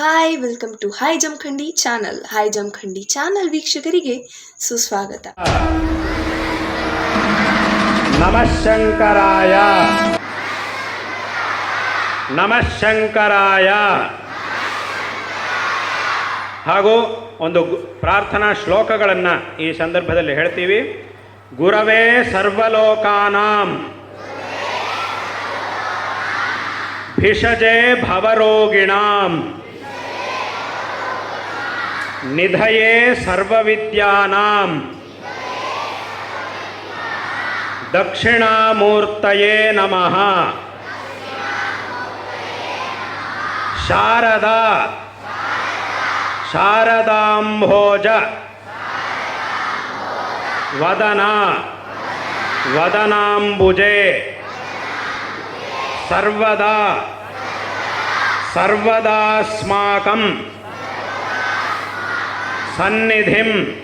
Hi welcome to hi Jamakhandi channel hi Jamakhandi channel ವೀಕ್ಷಕರಿಗೆ ಸುಸ್ವಾಗತ. ನಮಃ ಶಂಕರಾಯ. ನಮಃ ಶಂಕರಾಯ. ಹಾಗೂ ಒಂದು ಪ್ರಾರ್ಥನಾ ಶ್ಲೋಕಗಳನ್ನು ಈ ಸಂದರ್ಭದಲ್ಲಿ ಹೇಳ್ತೀವಿ. ಗುರವೇ ಸರ್ವಲೋಕಾನಾಂ. ಭಿಷಜೇ ಭವರೋಗಿಣಾಂ. निधये सर्वविद्यानां दक्षिणामूर्तये नमः। शारदा। शारदाम्भोज। वदना। वदनाम्बुजे। सर्वदा। सर्वदास्माकं సన్నిధిం.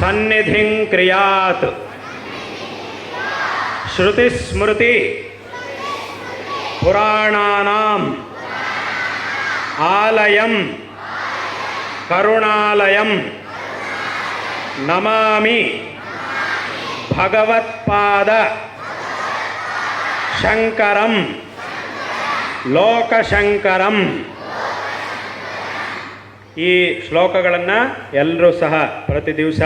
సన్నిధిం క్రియాత్. శృతిస్మృతి. పురాణానాం. ఆలయం. కరుణాలయం. నమామి. భగవత్పాద. శంకరం. లోకశంకరం. ಈ ಶ್ಲೋಕಗಳನ್ನು ಎಲ್ಲರೂ ಸಹ ಪ್ರತಿ ದಿವಸ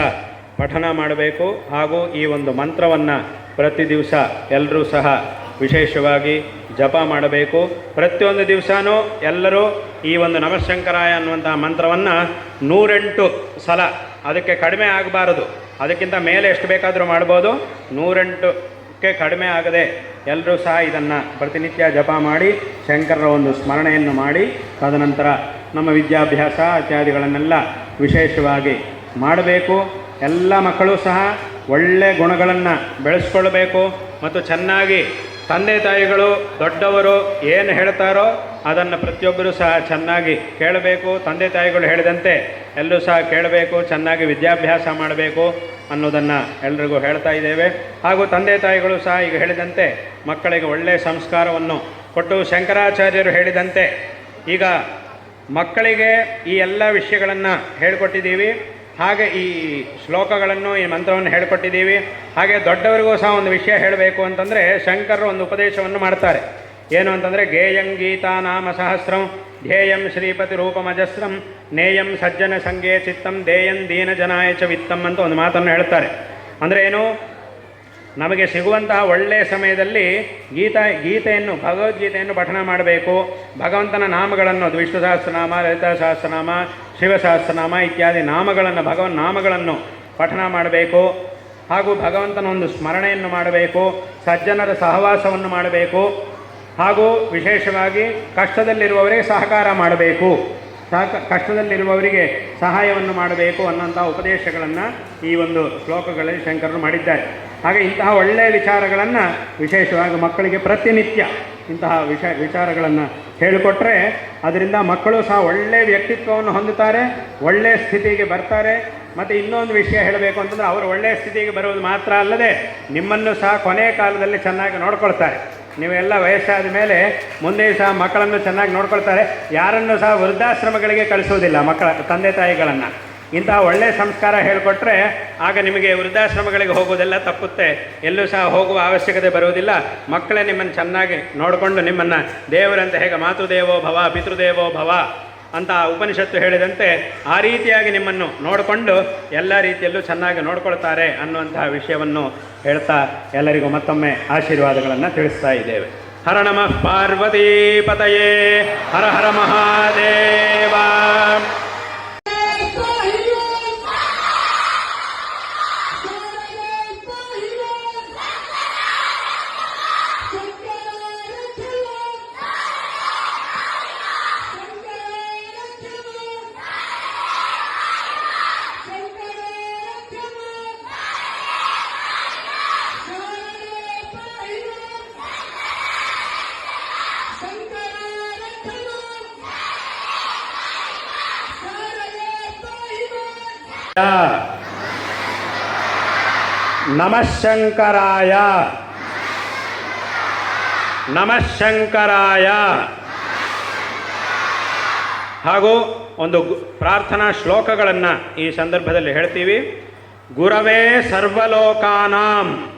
ಪಠನ ಮಾಡಬೇಕು ಹಾಗೂ ಈ ಒಂದು ಮಂತ್ರವನ್ನು ಪ್ರತಿ ದಿವಸ ಎಲ್ಲರೂ ಸಹ ವಿಶೇಷವಾಗಿ ಜಪ ಮಾಡಬೇಕು. ಪ್ರತಿಯೊಂದು ದಿವಸನೂ ಎಲ್ಲರೂ ಈ ಒಂದು ನಮಶಂಕರಾಯ ಅನ್ನುವಂಥ ಮಂತ್ರವನ್ನು ನೂರೆಂಟು ಸಲ ಅದಕ್ಕೆ ಕಡಿಮೆ ಆಗಬಾರದು. ಅದಕ್ಕಿಂತ ಮೇಲೆ ಎಷ್ಟು ಬೇಕಾದರೂ ಮಾಡ್ಬೋದು. ನೂರೆಂಟಕ್ಕೆ ಕಡಿಮೆ ಆಗದೆ ಎಲ್ಲರೂ ಸಹ ಇದನ್ನು ಪ್ರತಿನಿತ್ಯ ಜಪ ಮಾಡಿ, ಶಂಕರರ ಒಂದು ಸ್ಮರಣೆಯನ್ನು ಮಾಡಿ, ತದನಂತರ ನಮ್ಮ ವಿದ್ಯಾಭ್ಯಾಸ ಇತ್ಯಾದಿಗಳನ್ನೆಲ್ಲ ವಿಶೇಷವಾಗಿ ಮಾಡಬೇಕು. ಎಲ್ಲ ಮಕ್ಕಳು ಸಹ ಒಳ್ಳೆ ಗುಣಗಳನ್ನು ಬೆಳೆಸ್ಕೊಳ್ಬೇಕು. ಮತ್ತು ಚೆನ್ನಾಗಿ ತಂದೆ ತಾಯಿಗಳು, ದೊಡ್ಡವರು ಏನು ಹೇಳ್ತಾರೋ ಅದನ್ನು ಪ್ರತಿಯೊಬ್ಬರೂ ಸಹ ಚೆನ್ನಾಗಿ ಕೇಳಬೇಕು. ತಂದೆ ತಾಯಿಗಳು ಹೇಳಿದಂತೆ ಎಲ್ಲರೂ ಸಹ ಕೇಳಬೇಕು, ಚೆನ್ನಾಗಿ ವಿದ್ಯಾಭ್ಯಾಸ ಮಾಡಬೇಕು ಅನ್ನೋದನ್ನು ಎಲ್ರಿಗೂ ಹೇಳ್ತಾ ಇದ್ದೇವೆ. ಹಾಗೂ ತಂದೆ ತಾಯಿಗಳು ಸಹ ಈಗ ಹೇಳಿದಂತೆ ಮಕ್ಕಳಿಗೆ ಒಳ್ಳೆಯ ಸಂಸ್ಕಾರವನ್ನು ಕೊಟ್ಟು ಶಂಕರಾಚಾರ್ಯರು ಹೇಳಿದಂತೆ ಈಗ ಮಕ್ಕಳಿಗೆ ಈ ಎಲ್ಲ ವಿಷಯಗಳನ್ನು ಹೇಳಿಕೊಟ್ಟಿದ್ದೀವಿ. ಹಾಗೆ ಈ ಶ್ಲೋಕಗಳನ್ನು, ಈ ಮಂತ್ರವನ್ನು ಹೇಳಿಕೊಟ್ಟಿದ್ದೀವಿ. ಹಾಗೆ ದೊಡ್ಡವರಿಗೂ ಸಹ ಒಂದು ವಿಷಯ ಹೇಳಬೇಕು ಅಂತಂದರೆ ಶಂಕರರು ಒಂದು ಉಪದೇಶವನ್ನು ಮಾಡ್ತಾರೆ. ಏನು ಅಂತಂದರೆ, ಗೇಯಂ ಗೀತಾ ನಾಮ ಸಹಸ್ರಂ, ಧ್ಯೇಯಂ ಶ್ರೀಪತಿ ರೂಪಮಜಸ್ರಂ, ನೇಯಂ ಸಜ್ಜನ ಸಂಗೇ ಚಿತ್ತಂ, ದೇಯಂ ದೀನ ಜನಾಯ ಚ ವಿತ್ತಂ ಅಂತ ಒಂದು ಮಾತನ್ನು ಹೇಳ್ತಾರೆ. ಅಂದರೆ ಏನು? ನಮಗೆ ಸಿಗುವಂತಹ ಒಳ್ಳೆಯ ಸಮಯದಲ್ಲಿ ಗೀತಾ, ಗೀತೆಯನ್ನು ಭಗವದ್ಗೀತೆಯನ್ನು ಪಠಣ ಮಾಡಬೇಕು. ಭಗವಂತನ ನಾಮಗಳನ್ನು ಅದು ವಿಷ್ಣು ಸಹಸ್ರನಾಮ, ಲಲಿತಾ ಸಹಸ್ರನಾಮ ಶಿವಸಹಸ್ರನಾಮ ಇತ್ಯಾದಿ ನಾಮಗಳನ್ನು, ಭಗವನ್ ನಾಮಗಳನ್ನು ಪಠಣ ಮಾಡಬೇಕು. ಹಾಗೂ ಭಗವಂತನ ಒಂದು ಸ್ಮರಣೆಯನ್ನು ಮಾಡಬೇಕು. ಸಜ್ಜನರ ಸಹವಾಸವನ್ನು ಮಾಡಬೇಕು. ಹಾಗೂ ವಿಶೇಷವಾಗಿ ಕಷ್ಟದಲ್ಲಿರುವವರಿಗೆ ಸಹಕಾರ ಮಾಡಬೇಕು. ಸಹ ಕಷ್ಟದಲ್ಲಿರುವವರಿಗೆ ಸಹಾಯವನ್ನು ಮಾಡಬೇಕು ಅನ್ನೋಂಥ ಉಪದೇಶಗಳನ್ನು ಈ ಒಂದು ಶ್ಲೋಕಗಳಲ್ಲಿ ಶಂಕರರು ಮಾಡಿದ್ದಾರೆ. ಹಾಗೆ ಇಂತಹ ಒಳ್ಳೆಯ ವಿಚಾರಗಳನ್ನು, ವಿಶೇಷವಾಗಿ ಮಕ್ಕಳಿಗೆ ಪ್ರತಿನಿತ್ಯ ಇಂತಹ ವಿಷ, ವಿಚಾರಗಳನ್ನು ಹೇಳಿಕೊಟ್ರೆ ಅದರಿಂದ ಮಕ್ಕಳು ಸಹ ಒಳ್ಳೆಯ ವ್ಯಕ್ತಿತ್ವವನ್ನು ಹೊಂದುತ್ತಾರೆ ಒಳ್ಳೆಯ ಸ್ಥಿತಿಗೆ ಬರ್ತಾರೆ. ಮತ್ತು ಇನ್ನೊಂದು ವಿಷಯ ಹೇಳಬೇಕು ಅಂತಂದರೆ, ಅವರು ಒಳ್ಳೆಯ ಸ್ಥಿತಿಗೆ ಬರುವುದು ಮಾತ್ರ ಅಲ್ಲದೆ ನಿಮ್ಮನ್ನು ಸಹ ಕೊನೆಯ ಕಾಲದಲ್ಲಿ ಚೆನ್ನಾಗಿ ನೋಡ್ಕೊಳ್ತಾರೆ. ನೀವೆಲ್ಲ ವಯಸ್ಸಾದ ಮೇಲೆ ಮುಂದೆ ಸಹ ಮಕ್ಕಳನ್ನು ಚೆನ್ನಾಗಿ ನೋಡ್ಕೊಳ್ತಾರೆ. ಯಾರನ್ನು ಸಹ ವೃದ್ಧಾಶ್ರಮಗಳಿಗೆ ಕಳಿಸೋದಿಲ್ಲ ಮಕ್ಕಳ, ತಂದೆ ತಾಯಿಗಳನ್ನು. ಇಂತಹ ಒಳ್ಳೆಯ ಸಂಸ್ಕಾರ ಹೇಳಿಕೊಟ್ರೆ ಆಗ ನಿಮಗೆ ವೃದ್ಧಾಶ್ರಮಗಳಿಗೆ ಹೋಗೋದೆಲ್ಲ ತಪ್ಪುತ್ತೆ. ಎಲ್ಲೂ ಸಹ ಹೋಗುವ ಅವಶ್ಯಕತೆ ಬರುವುದಿಲ್ಲ. ಮಕ್ಕಳೇ ನಿಮ್ಮನ್ನು ಚೆನ್ನಾಗಿ ನೋಡಿಕೊಂಡು ನಿಮ್ಮನ್ನು ದೇವರಂತೆ ಹೇಗೆ ಮಾತೃದೇವೋ ಭವ, ಪಿತೃದೇವೋ ಭವ. ಅಂತ ಉಪನಿಷತ್ತು ಹೇಳಿದಂತೆ ಆ ರೀತಿಯಾಗಿ ನಿಮ್ಮನ್ನು ನೋಡಿಕೊಂಡು ಎಲ್ಲ ರೀತಿಯಲ್ಲೂ ಚೆನ್ನಾಗಿ ನೋಡ್ಕೊಳ್ತಾರೆ ಅನ್ನುವಂತಹ ವಿಷಯವನ್ನು ಹೇಳ್ತಾ ಎಲ್ಲರಿಗೂ ಮತ್ತೊಮ್ಮೆ ಆಶೀರ್ವಾದಗಳನ್ನು ತಿಳಿಸ್ತಾ ಇದ್ದೇವೆ. ಹರ ನಮಃ ಪಾರ್ವತೀ ಪತಯೇ, ಹರ ಹರ ಮಹಾದೇವ. ನಮಃ ಶಂಕರಾಯ. ನಮಃ ಶಂಕರಾಯ. ಹಾಗೂ ಒಂದು ಪ್ರಾರ್ಥನಾ ಶ್ಲೋಕಗಳನ್ನು ಈ ಸಂದರ್ಭದಲ್ಲಿ ಹೇಳ್ತೀವಿ. ಗುರವೇ ಸರ್ವಲೋಕಾನಾಂ.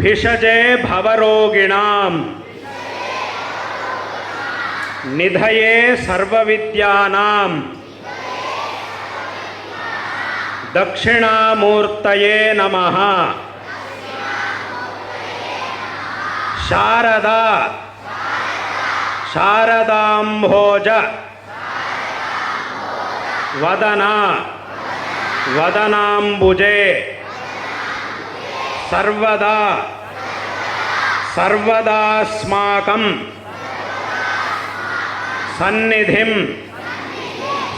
ಭಿಷಜೆ ಭವರೋಗಿಣಾಂ. ನಿಧಯೇ ಸರ್ವವಿದ್ಯಾನಾಂ. दक्षिणामूर्तये नमः। शारदा। शारदाम्भोज। वदना। वदनाम्बुजे। सर्वदा। सर्वदास्माकं सन्निधिं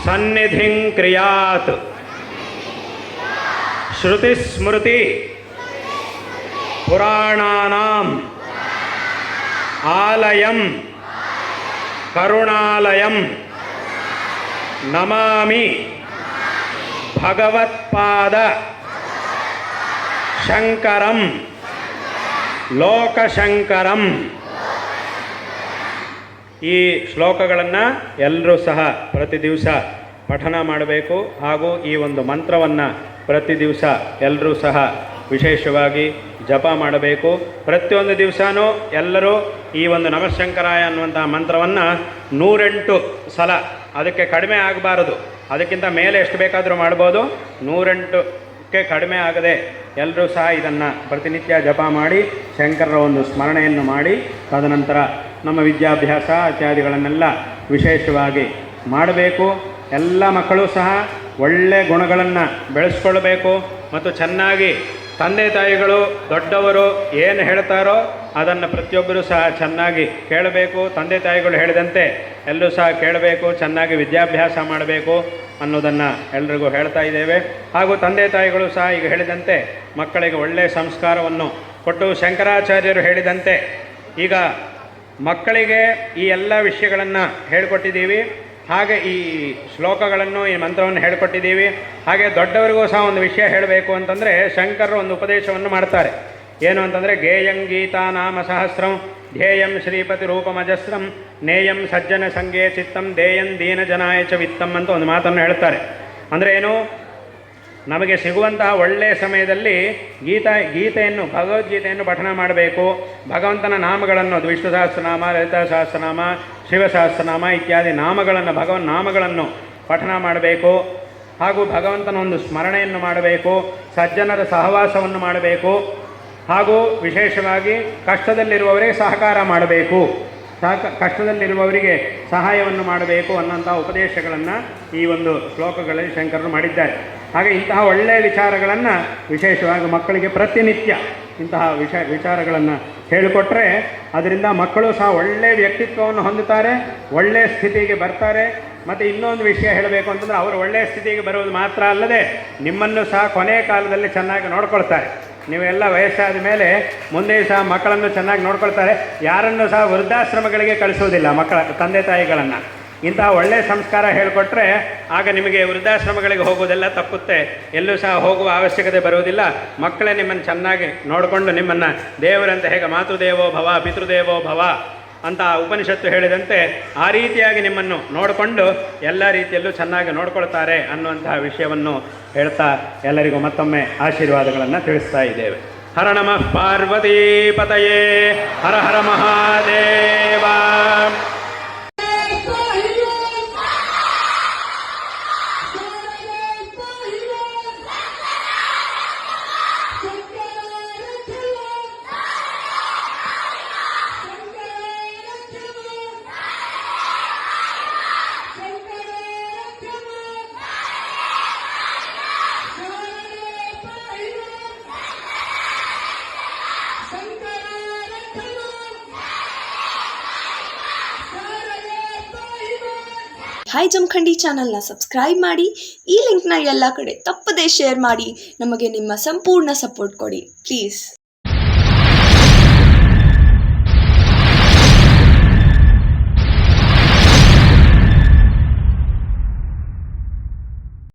सन्निधिं क्रियात्। ಶ್ರುತಿಸ್ಮೃತಿ ಪುರಾಣಾನಾಂ. ಆಲಯಂ. ಕರುಣಾಲಯಂ. ನಮಾಮಿ. ಭಗವತ್ಪಾದ. ಶಂಕರಂ. ಲೋಕಶಂಕರಂ. ಈ ಶ್ಲೋಕಗಳನ್ನು ಎಲ್ಲರೂ ಸಹ ಪ್ರತಿ ದಿವಸ ಪಠನ ಮಾಡಬೇಕು ಹಾಗೂ ಈ ಒಂದು ಮಂತ್ರವನ್ನು ಪ್ರತಿ ದಿವಸ ಎಲ್ಲರೂ ಸಹ ವಿಶೇಷವಾಗಿ ಜಪ ಮಾಡಬೇಕು. ಪ್ರತಿಯೊಂದು ದಿವಸನೂ ಎಲ್ಲರೂ ಈ ಒಂದು ನಮಶಂಕರಾಯ ಅನ್ನುವಂಥ ಮಂತ್ರವನ್ನು ನೂರೆಂಟು ಸಲ ಅದಕ್ಕೆ ಕಡಿಮೆ ಆಗಬಾರದು. ಅದಕ್ಕಿಂತ ಮೇಲೆ ಎಷ್ಟು ಬೇಕಾದರೂ ಮಾಡ್ಬೋದು. ನೂರೆಂಟುಕ್ಕೆ ಕಡಿಮೆ ಆಗದೆ ಎಲ್ಲರೂ ಸಹ ಇದನ್ನು ಪ್ರತಿನಿತ್ಯ ಜಪ ಮಾಡಿ, ಶಂಕರರ ಒಂದು ಸ್ಮರಣೆಯನ್ನು ಮಾಡಿ, ತದನಂತರ ನಮ್ಮ ವಿದ್ಯಾಭ್ಯಾಸ, ಇತ್ಯಾದಿಗಳನ್ನೆಲ್ಲ ವಿಶೇಷವಾಗಿ ಮಾಡಬೇಕು. ಎಲ್ಲ ಮಕ್ಕಳು ಸಹ ಒಳ್ಳೆಯ ಗುಣಗಳನ್ನು ಬೆಳೆಸ್ಕೊಳ್ಬೇಕು ಮತ್ತು ಚೆನ್ನಾಗಿ ತಂದೆ ತಾಯಿಗಳು ದೊಡ್ಡವರು ಏನು ಹೇಳ್ತಾರೋ ಅದನ್ನು ಪ್ರತಿಯೊಬ್ಬರೂ ಸಹ ಚೆನ್ನಾಗಿ ಕೇಳಬೇಕು. ತಂದೆ ತಾಯಿಗಳು ಹೇಳಿದಂತೆ ಎಲ್ಲರೂ ಸಹ ಕೇಳಬೇಕು, ಚೆನ್ನಾಗಿ ವಿದ್ಯಾಭ್ಯಾಸ ಮಾಡಬೇಕು ಅನ್ನೋದನ್ನು ಎಲ್ರಿಗೂ ಹೇಳ್ತಾ ಇದ್ದೇವೆ. ಹಾಗೂ ತಂದೆ ತಾಯಿಗಳು ಸಹ ಈಗ ಹೇಳಿದಂತೆ ಮಕ್ಕಳಿಗೆ ಒಳ್ಳೆಯ ಸಂಸ್ಕಾರವನ್ನು ಕೊಟ್ಟು ಶಂಕರಾಚಾರ್ಯರು ಹೇಳಿದಂತೆ ಈಗ ಮಕ್ಕಳಿಗೆ ಈ ಎಲ್ಲ ವಿಷಯಗಳನ್ನು ಹೇಳಿಕೊಟ್ಟಿದ್ದೀವಿ. ಹಾಗೆ ಈ ಶ್ಲೋಕಗಳನ್ನು, ಈ ಮಂತ್ರವನ್ನು ಹೇಳಿಕೊಟ್ಟಿದ್ದೀವಿ. ಹಾಗೆ ದೊಡ್ಡವರಿಗೂ ಸಹ ಒಂದು ವಿಷಯ ಹೇಳಬೇಕು ಅಂತಂದರೆ ಶಂಕರರು ಒಂದು ಉಪದೇಶವನ್ನು ಮಾಡ್ತಾರೆ. ಏನು ಅಂತಂದರೆ ಗೇಯಂ ಗೀತಾ ನಾಮ ಸಹಸ್ರಂ, ಧ್ಯೇಯಂ ಶ್ರೀಪತಿ ರೂಪಮಜಸ್ರಂ, ನೇಯಂ ಸಜ್ಜನ ಸಂಗೇ ಚಿತ್ತಂ ದೇಯಂ ದೀನ ಜನಾಯಚ ಚ ವಿತ್ತಂ ಅಂತ ಒಂದು ಮಾತನ್ನು ಹೇಳ್ತಾರೆ. ಅಂದರೆ ಏನು? ನಮಗೆ ಸಿಗುವಂತಹ ಒಳ್ಳೆಯ ಸಮಯದಲ್ಲಿ ಗೀತಾ, ಗೀತೆಯನ್ನು ಭಗವದ್ಗೀತೆಯನ್ನು ಪಠನ ಮಾಡಬೇಕು. ಭಗವಂತನ ನಾಮಗಳನ್ನು ಅದು ವಿಷ್ಣು ಸಹಸ್ರನಾಮ, ಲಲಿತಾ ಸಹಸ್ರನಾಮ, ಶಿವ ಸಹಸ್ರನಾಮ ಇತ್ಯಾದಿ ನಾಮಗಳನ್ನು, ಭಗವನ್ ನಾಮಗಳನ್ನು ಪಠನ ಮಾಡಬೇಕು. ಹಾಗೂ ಭಗವಂತನ ಒಂದು ಸ್ಮರಣೆಯನ್ನು ಮಾಡಬೇಕು. ಸಜ್ಜನರ ಸಹವಾಸವನ್ನು ಮಾಡಬೇಕು. ಹಾಗೂ ವಿಶೇಷವಾಗಿ ಕಷ್ಟದಲ್ಲಿರುವವರಿಗೆ ಸಹಕಾರ ಮಾಡಬೇಕು. ಸಹಕ, ಕಷ್ಟದಲ್ಲಿರುವವರಿಗೆ ಸಹಾಯವನ್ನು ಮಾಡಬೇಕು ಅನ್ನೋಂಥ ಉಪದೇಶಗಳನ್ನು ಈ ಒಂದು ಶ್ಲೋಕಗಳಲ್ಲಿ ಶಂಕರರು ಮಾಡಿದ್ದಾರೆ. ಹಾಗೆ ಇಂತಹ ಒಳ್ಳೆಯ ವಿಚಾರಗಳನ್ನು ವಿಶೇಷವಾಗಿ ಮಕ್ಕಳಿಗೆ ಪ್ರತಿನಿತ್ಯ ಇಂತಹ ವಿಷ, ವಿಚಾರಗಳನ್ನು ಹೇಳಿಕೊಟ್ರೆ ಅದರಿಂದ ಮಕ್ಕಳು ಸಹ ಒಳ್ಳೆಯ ವ್ಯಕ್ತಿತ್ವವನ್ನು ಹೊಂದುತ್ತಾರೆ ಒಳ್ಳೆಯ ಸ್ಥಿತಿಗೆ ಬರ್ತಾರೆ. ಮತ್ತು ಇನ್ನೊಂದು ವಿಷಯ ಹೇಳಬೇಕು ಅಂತಂದರೆ ಅವರು ಒಳ್ಳೆಯ ಸ್ಥಿತಿಗೆ ಬರುವುದು ಮಾತ್ರ ಅಲ್ಲದೆ ನಿಮ್ಮನ್ನು ಸಹ ಕೊನೆಯ ಕಾಲದಲ್ಲಿ ಚೆನ್ನಾಗಿ ನೋಡ್ಕೊಳ್ತಾರೆ. ನೀವೆಲ್ಲ ವಯಸ್ಸಾದ ಮೇಲೆ ಮುಂದೆ ಸಹ ಮಕ್ಕಳನ್ನು ಚೆನ್ನಾಗಿ ನೋಡ್ಕೊಳ್ತಾರೆ. ಯಾರನ್ನು ಸಹ ವೃದ್ಧಾಶ್ರಮಗಳಿಗೆ ಕಳಿಸೋದಿಲ್ಲ ಮಕ್ಕಳ, ತಂದೆ ತಾಯಿಗಳನ್ನು. ಇಂತಹ ಒಳ್ಳೆಯ ಸಂಸ್ಕಾರ ಹೇಳಿಕೊಟ್ರೆ ಆಗ ನಿಮಗೆ ವೃದ್ಧಾಶ್ರಮಗಳಿಗೆ ಹೋಗುವುದೆಲ್ಲ ತಪ್ಪುತ್ತೆ. ಎಲ್ಲೂ ಸಹ ಹೋಗುವ ಅವಶ್ಯಕತೆ ಬರುವುದಿಲ್ಲ. ಮಕ್ಕಳೇ ನಿಮ್ಮನ್ನು ಚೆನ್ನಾಗಿ ನೋಡಿಕೊಂಡು ನಿಮ್ಮನ್ನು ದೇವರಂತೆ ಹೇಗೆ ಮಾತೃದೇವೋ ಭವ, ಪಿತೃದೇವೋ ಭವ ಅಂತ ಉಪನಿಷತ್ತು ಹೇಳಿದಂತೆ ಆ ರೀತಿಯಾಗಿ ನಿಮ್ಮನ್ನು ನೋಡಿಕೊಂಡು ಎಲ್ಲ ರೀತಿಯಲ್ಲೂ ಚೆನ್ನಾಗಿ ನೋಡ್ಕೊಳ್ತಾರೆ ಅನ್ನುವಂತಹ ವಿಷಯವನ್ನು ಹೇಳ್ತಾ ಎಲ್ಲರಿಗೂ ಮತ್ತೊಮ್ಮೆ ಆಶೀರ್ವಾದಗಳನ್ನು ತಿಳಿಸ್ತಾ ಇದ್ದೇವೆ. ಹರ ನಮಃ ಪಾರ್ವತೀ ಪತಯೇ ಹರ ಹರ ಮಹಾದೇವ. ಹಾಯ್ ಜಮಖಂಡಿ ಚಾನಲ್ನ ಸಬ್ಸ್ಕ್ರೈಬ್ ಮಾಡಿ, ಈ ಲಿಂಕ್ನ ಎಲ್ಲ ಕಡೆ ತಪ್ಪದೇ ಶೇರ್ ಮಾಡಿ, ನಮಗೆ ನಿಮ್ಮ ಸಂಪೂರ್ಣ ಸಪೋರ್ಟ್ ಕೊಡಿ ಪ್ಲೀಸ್